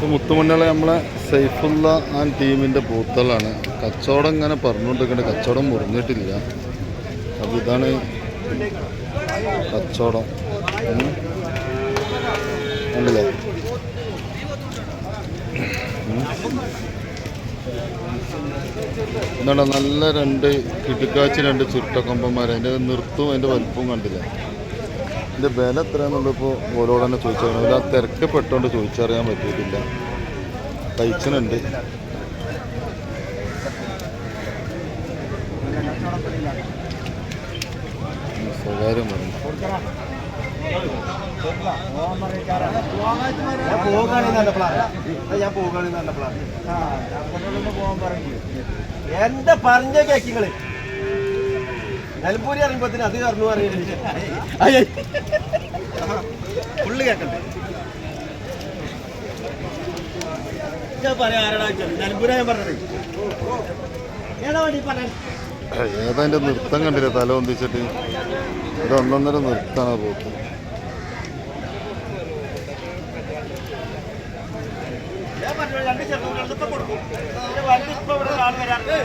ഇത് മുത്തുമണ്ണികളെ നമ്മളെ സൈഫുള്ള ആ ടീമിന്റെ പൂത്തളാണ്. കച്ചവടം ഇങ്ങനെ പറഞ്ഞുകൊണ്ടിരിക്കുന്നത് കച്ചവടം മുറിഞ്ഞിട്ടില്ല. അപ്പോൾ ഇതാണ് കച്ചവടം. ഉണ്ടല്ലേ? എന്താണ് നല്ല രണ്ട് കിടുക്കാച്ചി രണ്ട് ചുരുട്ടക്കൊമ്പന്മാർ അതിന്റെ നിർത്തും അതിന്റെ വലുപ്പവും കണ്ടില്ല? ഇതിന്റെ വില എത്രയാണെന്നുള്ളത് ഇപ്പോൾ ഓരോട് തന്നെ ചോദിച്ചറിയാം ഇത് ആ തിരക്ക് പെട്ടുകൊണ്ട് ചോദിച്ചറിയാൻ പറ്റിയിട്ടില്ല. തയ്ച്ചിനുണ്ട് സ്വകാര്യം എന്താ പറഞ്ഞ കേക്കിങ്ങൾ നിലമ്പൂരി അറിയുമ്പോത്തിന് അത് കറന്നു ഫുള്ള് കേക്കണ്ടേ ഞാൻ പറയാം ആരാടാ നിലമ്പൂരാ ഞാൻ പറഞ്ഞത്. ഏതാ വേണ്ടി നൃത്തം കണ്ടില്ല? തല ഒന്നിച്ചിട്ട് ഇത് ഒന്നൊന്നര നൃത്തമാണ് പോക്ക്? ഞാൻ പറഞ്ഞു രണ്ട് ചെറുപ്പം കൊടുക്കും. ഇതിന്റെ വണ്ടി ഇപ്പൊ ഇവിടെ വരാറുണ്ട്.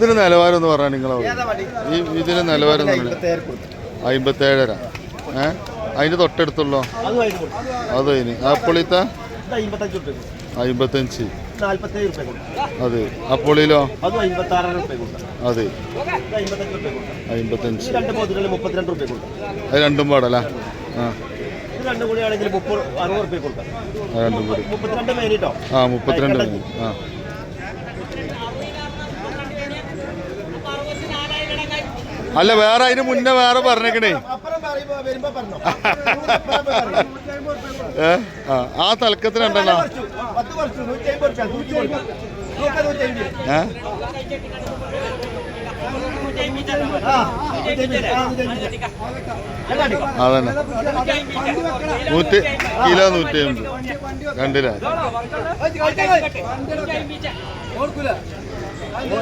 ഇതിന് നിലവാരം എന്ന് പറഞ്ഞാൽ നിങ്ങൾ ഈ ഇതിന് നിലവാരം എന്ന് പറഞ്ഞാൽ അമ്പത്തേഴര ഏ? അതിന്റെ തൊട്ടടുത്തുള്ളോ? അതും അതിന് ഇത് അമ്പത്തഞ്ച് അതെ. അപ്പോളിലോ അതും അമ്പത്തഞ്ച് അത്. രണ്ടും പാടല്ലേ? ആ. രണ്ടും കൂടി ആണെങ്കിൽ മുപ്പത് അറുപത് റുപ്യ കൊടുക്കാം. അത് രണ്ടും കൂടി. മുപ്പത്തിരണ്ട് മേനിട്ടോ ആ മുപ്പത്തിരണ്ട് മേനി. ആ. അല്ല വേറെ അതിന് മുന്നേ വേറെ പറഞ്ഞേക്കണേ. ആ ആ തലക്കത്തിന് രണ്ടെണ്ണ. പത്ത് കുറച്ചു നൂറ്റി അമ്പത് റുപ്യ നൂറ്റി കൊടുക്കാം നൂറ്റി നൂറ്റി അമ്പത് ഏ? ആ നൂറ്റി അമ്പത് ആ നൂറ്റി അമ്പത് എങ്ങാടി? അതന്നെ. നൂറ്റി കിലോ നൂറ്റി അമ്പത് കണ്ടില്ലേ അല്ല,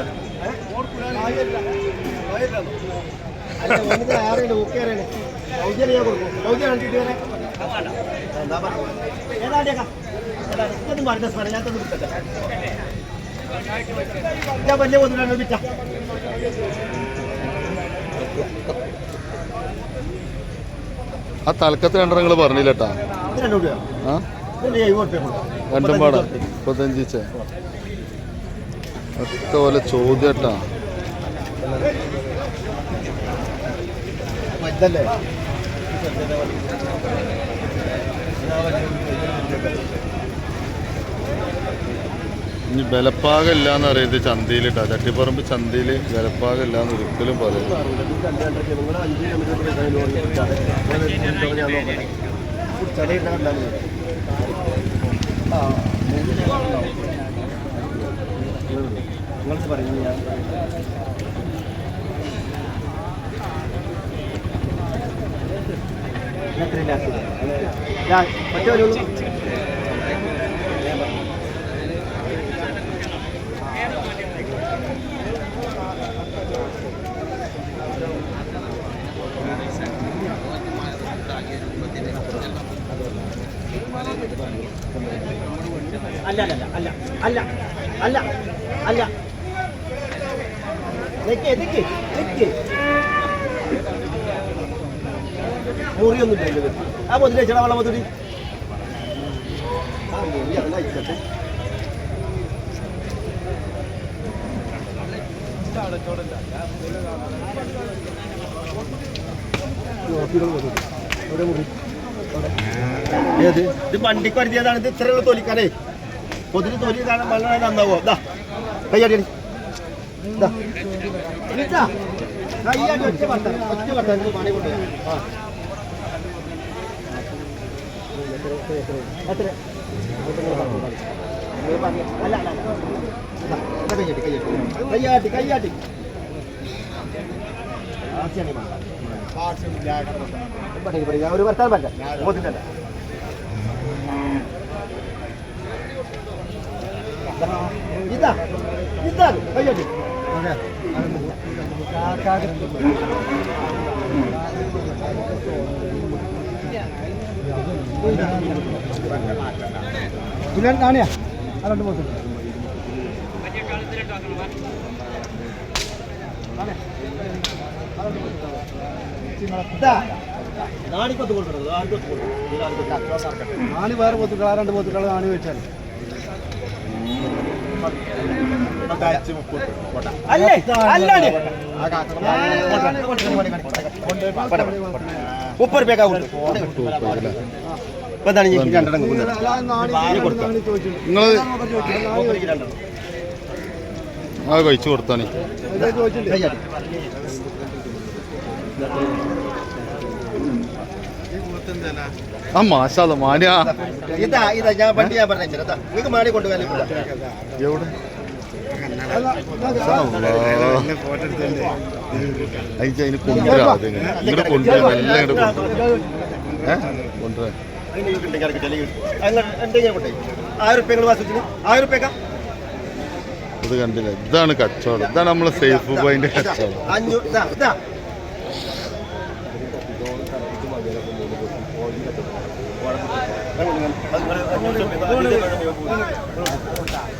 ഞാൻ വലിയ ആ തലക്കത്ത് രണ്ടെണ്ണം നിങ്ങൾ പറഞ്ഞില്ലട്ടാ. രണ്ടും പാടാ. മുപ്പത്തഞ്ച് ഒക്കെ പോലെ ചോദ്യട്ടാ. ഇതല്ലേ? ഇനി ബലപ്പാകം ഇല്ല എന്ന് അറിയത് ചന്തയിൽ കേട്ടോ ചട്ടിപ്പറമ്പ് ചന്തയിൽ ബലപ്പാകം ഇല്ല എന്ന് ഒരിക്കലും പറയും നിങ്ങൾ പറയുന്നത് ഞാൻ എത്രയില്ല മറ്റേ ഒരു അല്ല അല്ല അല്ല അല്ല അല്ല അല്ല നിക്ക് നിക്ക് നിക്ക് മുറിയൊന്നും ഇല്ല ആ മുതലേ ചേട്ടാ വെള്ളം മുതലി ആ ഇത് വണ്ടിക്ക് വരുത്തിയതാണ് ഇത് ഇത്രയുള്ള തൊലിക്കാനേ പൊതിന് തൊലി വളരെ നന്നാവോ ഇതാ കയ്യാടി ഒറ്റ വട്ടം ഒറ്റ വട്ടം പണി കൊണ്ടുപോയി ആ എത്ര അല്ല അല്ല അല്ല ഇതാ, ഇതാ കയ്യാട്ടി കയ്യാട്ടി ഒരു വർത്താൻ പറ്റാം ബോധിട്ടല്ല ഇതാ ഇതാ കയ്യോട്ടി പിന്നെ നാണിയാ കാണിയാ രണ്ട് പോത്ത്? ആണി വേറെ പോത്തുകൾ ആ രണ്ട് പോത്തുകൾ ആണി വെച്ചാൽ അല്ലേ? അല്ലാണ്ട് മുപ്പത് ഈ രണ്ടെണ്ണം നിങ്ങൾ അത് കഴിച്ചു കൊടുത്താണി. ആ മാഷാല്ല മാനിയാ. ഇതാ ഇതാ ഞാൻ വണ്ടി ഞാൻ പറഞ്ഞു നിങ്ങൾക്ക് മാടി കൊണ്ടുപോകാൻ എവിടെ? കണ്ടില്ല ഇതാണ് കച്ചവടം ഇതാണ് നമ്മളെ സേഫ് പോയിന്റ് കച്ചവടം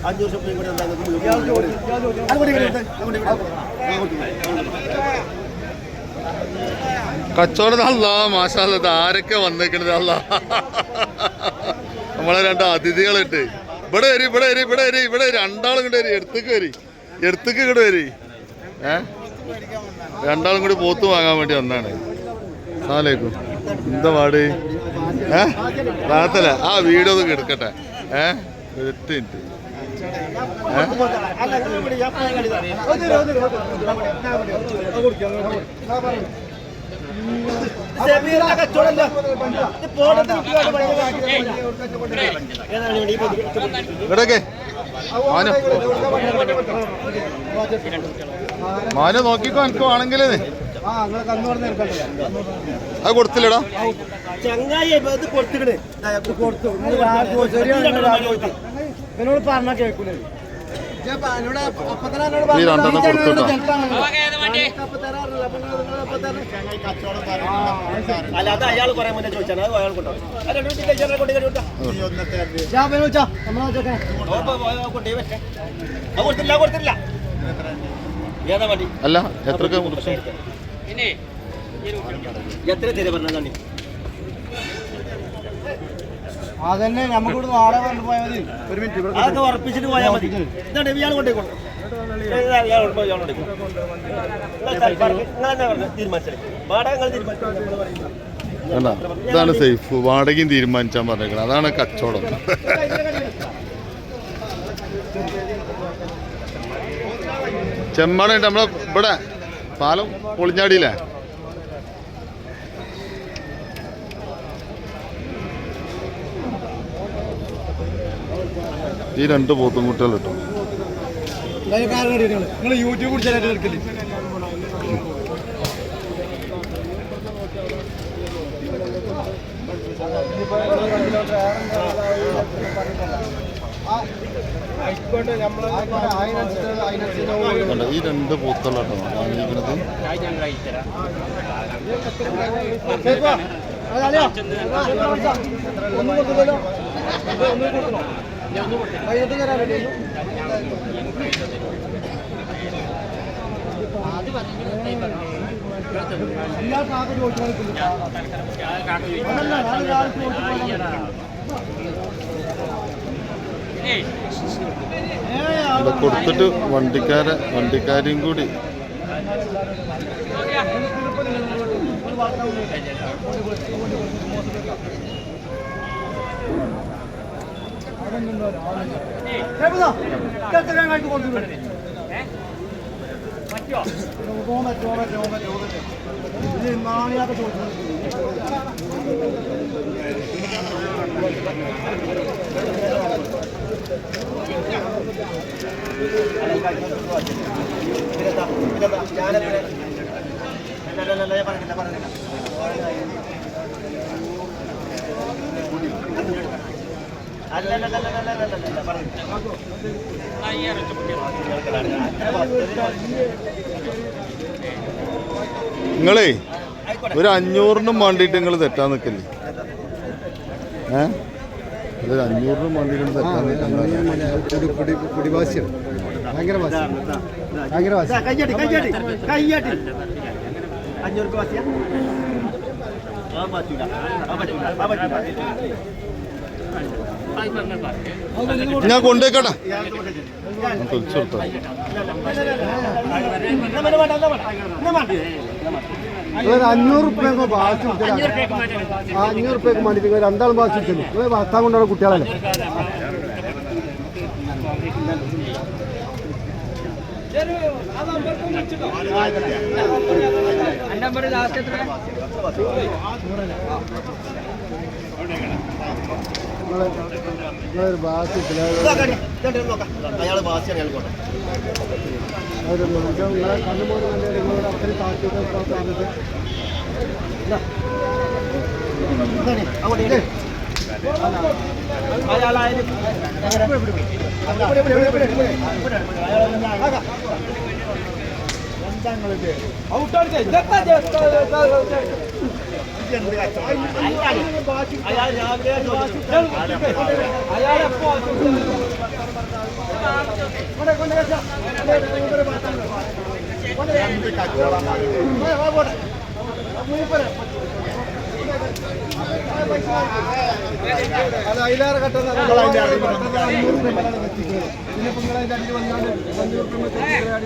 അഞ്ഞൂറ് മാഷാല ആരൊക്കെ വന്നേക്കണത് അല്ല? നമ്മളെ രണ്ട് അതിഥികളുണ്ട്. ഇവിടെ വരി ഇവിടെ വരി ഇവിടെ വരി ഇവിടെ രണ്ടാളും കൂടെ വരി എടുത്തേക്ക് വരി. എടുത്തേക്ക് ഇങ്ങോട്ട് വരി. ഏ? രണ്ടാളും കൂടി പോത്ത് വാങ്ങാൻ വേണ്ടി വന്നാണ്. സാലേക്കും എന്താ പാട്? ഏ? ആ വീഡിയോ ഒന്ന് എടുക്കട്ടെ. ഏ? എട്ട് നോക്കിക്കോ എനിക്ക് വേണമെങ്കിൽ അത് കൊടുത്തില്ലടാ. ചങ്ങായി ഇത് കൊടുത്തിക്കണ്. കൊടുത്തു. പറഞ്ഞ കേൾക്കൂലേ ഈ രണ്ടെണ്ണം കൊടുത്തിട്ടോ. അല്ല അത് അയാൾ കുറെ മുന്നേ ചോദിച്ചാണ്. അത് അയാൾ കൊണ്ടോ കൊടുത്തില്ല കൊടുത്തില്ല. ഏതാ വണ്ടി അല്ല എത്രക്ക് മുറിച്ചു എത്ര തരും പറഞ്ഞതാണ് അതന്നെ നമുക്കിവിടെ നാളെ പറഞ്ഞു പോയാൽ മതി. ഒരു മിനിറ്റ് അതൊക്കെ ഉറപ്പിച്ചിട്ട് പോയാൽ മതി. ഇതാണ് ഇയാൾ കൊണ്ടേക്കോളൂ ഇതാണ് സേഫ് വാടകയും തീരുമാനിച്ചാൽ പറഞ്ഞേക്കണം. അതാണ് കച്ചവടം. ചെമ്മാടായിട്ട് നമ്മളെ ഇവിടെ പാലം പൊളിഞ്ഞാടിയില്ലേ? ഈ രണ്ട് പോത്തും കുട്ടികൾ കിട്ടും. യൂട്യൂബ് ഈ രണ്ട് പോത്തുകളാട്ടോ വാങ്ങിയിരിക്കുന്നത്. എല്ലാ കാക്ക ചോദിച്ചു ഇവിടെ കൊടുത്തിട്ട് വണ്ടിക്കാരെ വണ്ടിക്കാരെയും കൂടി. നിങ്ങളേ ഒരു അഞ്ഞൂറിനും വേണ്ടിയിട്ട് നിങ്ങൾ തെറ്റാൻ നിൽക്കില്ലേ? ഏ? ഭയങ്കര കയ്യടി അഞ്ഞൂറ് വാസിയാ ഞാൻ കൊണ്ടേക്കട്ടെ കൊടുത്തോ അഞ്ഞൂറ് റുപ്യ വാശി കൊടുത്തില്ല ആ അഞ്ഞൂറ് റുപ്യക്ക് മാറ്റി രണ്ടാളും വാശി കൊടുത്തില്ല നിങ്ങൾ ഭർത്താവ് കൊണ്ടുള്ള കുട്ടികളല്ലേ? നിങ്ങൾ നിങ്ങളൊരു വാശി ഇതാ, ബാസി. അയാൾ വാസിയാണ് അയാൾ കൊണ്ടു ഒരു നിങ്ങളെ കണ്ണുപോലെ നല്ല നിങ്ങളോട് അത്രയും താല്പര്യം. അങ്ങോട്ട് ഇട്. അയാളായാലും. എന്താ നിങ്ങളിത്? കച്ചവടം? അയാൾ രാവിലെ. എന്ത് കച്ചവടമാണ്? അത് അതിലേറെ കട്ടത് നിങ്ങളതിന്റെ അടിയിൽ വന്ന് അഞ്ഞൂറ് റുപ്യ പിന്നെ നിങ്ങൾ അതിന്റെ അടിയിൽ വന്നാണ്ട് റുപ്യ